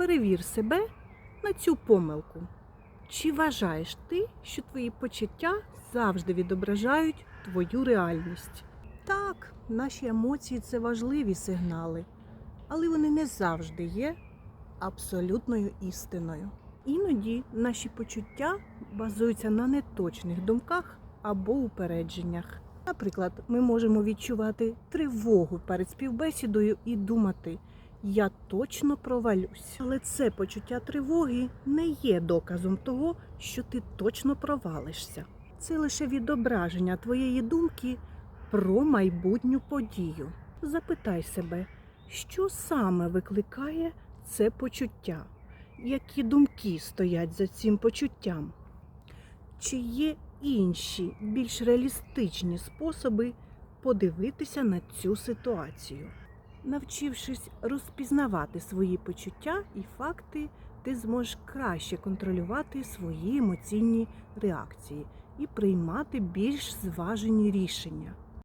перевір себе на цю помилку. Чи вважаєш ти, що твої почуття завжди відображають твою реальність? Так, наші емоції це важливі сигнали, але вони не завжди є абсолютною істиною. Іноді наші почуття базуються на неточних думках або упередженнях. Наприклад, ми можемо відчувати тривогу перед співбесідою і думати, я точно провалюсь. Але це почуття тривоги не є доказом того, що ти точно провалишся. Це лише відображення твоєї думки про майбутню подію. Запитай себе, що саме викликає це почуття, які думки стоять за цим почуттям. Чи є інші, більш реалістичні способи подивитися на цю ситуацію? Навчившись розпізнавати свої почуття і факти, ти зможеш краще контролювати свої емоційні реакції і приймати більш зважені рішення.